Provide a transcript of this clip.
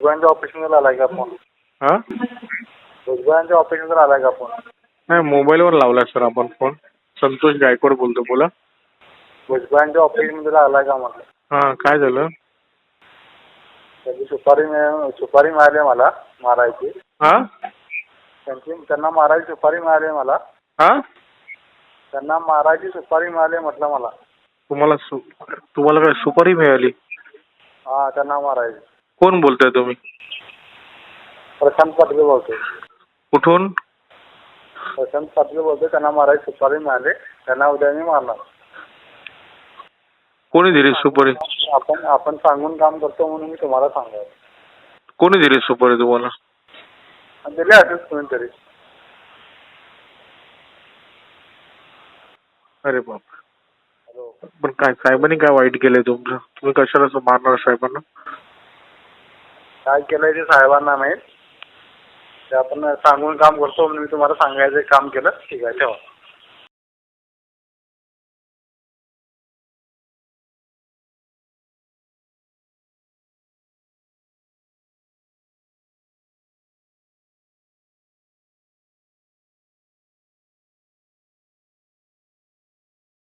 भुजबळांच्या ऑफिसमध्ये आलाय का फोन? हा? भुजबळांच्या ऑफिसमध्ये आलाय का फोन? नाही मोबाईलवर लावला सर आपण फोन संतोष गायकवाड बोलतो बोला. भुजबळांच्या ऑफिसमध्ये आलाय का म्हटलं? हा काय झालं? त्यांची सुपारी मिळ- सुपारी मिळाली मला मारायची. हा? त्यांची त्यांना मारायची सुपारी मिळाली मला. हा? त्यांना मारायची सुपारी मिळाली म्हटलं मला. तुम्हाला सु तुम्हाला काय सुपारी मिळाली? हा त्यांना मारायची. कोण बोलताय तुम्ही? प्रशांत पाटील बोलतोय. कुठून? प्रशांत पाटील बोलतोय. त्यांना मारायची सुपारी मिळाली. त्यांना उद्या मी मारणार. कोणी दिली सुपारी? आपण आपण सांगून काम करतो म्हणून मी तुम्हाला सांगायचं कोणी दिली सुपारी तुम्हाला? दिले असेल कोणीतरी अरे बाप. पण काय साहेबांनी काय वाईट केलंय तुमचं? तुम्ही कशाला असं मारणार साहेबांना? काय केलंय ते साहेबांना माहीत. ते आपण सांगून काम करतो म्हणून मी तुम्हाला सांगायचं काम केलं. ठीक आहे ठेवा.